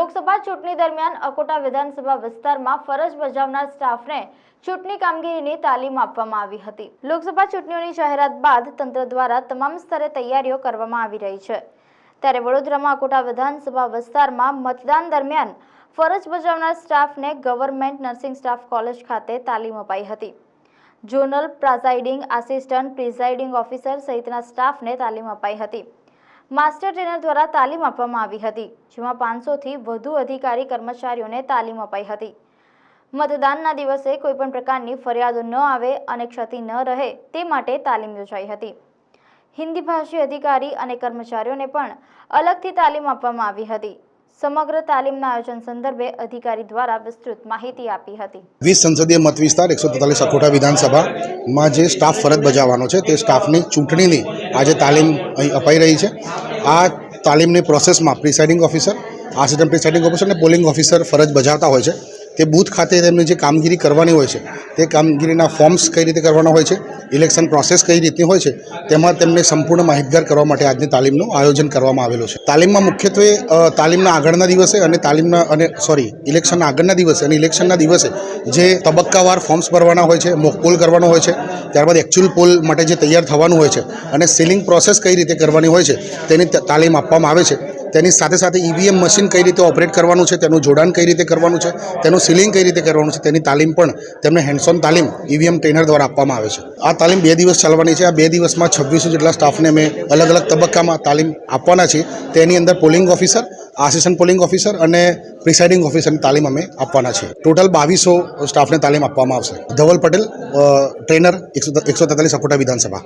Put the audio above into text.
લોકસભા ચૂંટણી દરમિયાન અકોટા વિધાનસભા વિસ્તારમાં ફરજ બજાવનાર સ્ટાફને ચૂંટણી કામગીરીની તાલીમ આપવામાં આવી હતી. લોકસભા ચૂંટણીઓની જાહેરાત બાદ તંત્ર દ્વારા તમામ સ્તરે તૈયારીઓ કરવામાં આવી રહી છે. ત્યારે વડોદરામાં અકોટા વિધાનસભા વિસ્તારમાં મતદાન દરમિયાન ફરજ બજાવનાર સ્ટાફને ગવર્મેન્ટ નર્સિંગ સ્ટાફ કોલેજ ખાતે તાલીમ અપાઈ હતી. Zonal presiding assistant presiding officer સહિતના સ્ટાફને તાલીમ અપાઈ હતી. માસ્ટર ટ્રેનર દ્વારા તાલીમ આપવામાં આવી હતી, જેમાં પાંચસોથી વધુ અધિકારી કર્મચારીઓને તાલીમ અપાઈ હતી. મતદાનના દિવસે કોઈપણ પ્રકારની ફરિયાદો ન આવે અને ક્ષતિ ન રહે તે માટે તાલીમ યોજાઈ હતી. હિન્દી ભાષી અધિકારી અને કર્મચારીઓને પણ અલગથી તાલીમ આપવામાં આવી હતી. સમગ્ર તાલીમના આયોજન સંદર્ભે અધિકારી દ્વારા વિસ્તૃત માહિતી આપી હતી. વીસ સંસદીય મત વિસ્તાર, એકસો તેતાલીસ અખોટા વિધાનસભામાં જે સ્ટાફ ફરજ બજાવવાનો છે, તે સ્ટાફની ચૂંટણીની આજે તાલીમ અહીં અપાઈ રહી છે. આ તાલીમની પ્રોસેસમાં presiding officer, assistant presiding officer અને પોલિંગ ઓફિસર ફરજ બજાવતા હોય છે. તે બૂથ ખાતે તેમની જે કામગીરી કરવાની હોય છે, તે કામગીરીના ફોર્મ્સ કઈ રીતે કરવાના હોય છે, ઇલેક્શન પ્રોસેસ કઈ રીતની હોય છે, તેમાં તેમને સંપૂર્ણ માહિતગાર કરવા માટે આજની તાલીમનું આયોજન કરવામાં આવેલું છે. તાલીમમાં મુખ્યત્વે તાલીમના આગળના દિવસે અને તાલીમના અને, સોરી, ઇલેક્શનના આગળના દિવસે અને ઇલેક્શનના દિવસે જે તબક્કાવાર ફોર્મ્સ ભરવાના હોય છે, મોક પોલ કરવાનો હોય છે, ત્યારબાદ એકચ્યુઅલ પોલ માટે જે તૈયાર થવાનું હોય છે અને સીલિંગ પ્રોસેસ કઈ રીતે કરવાની હોય છે, તેની તાલીમ આપવામાં આવે છે. તેની સાથે સાથે ઈવીએમ મશીન કઈ રીતે ઓપરેટ કરવાનું છે, તેનું જોડાણ કઈ રીતે કરવાનું છે, તેનું સીલિંગ કઈ રીતે કરવાનું છે, તેની તાલીમ પણ તેમને હેન્ડસોન તાલીમ ઈવીએમ ટ્રેનર દ્વારા આપવામાં આવે છે. આ તાલીમ બે દિવસ ચાલવાની છે, આ બે દિવસમાં છવ્વીસો જેટલા સ્ટાફને અમે અલગ અલગ તબક્કામાં તાલીમ આપવાના છીએ તેની અંદર polling officer assistant polling officer અને પ્રિસાઇડિંગ ઓફિસરની તાલીમ અમે આપવાના છીએ ટોટલ બાવીસો સ્ટાફને તાલીમ આપવામાં આવશે. ધવલ પટેલ ટ્રેનર એકસો એકસો તેતાલીસ અકોટા વિધાનસભા.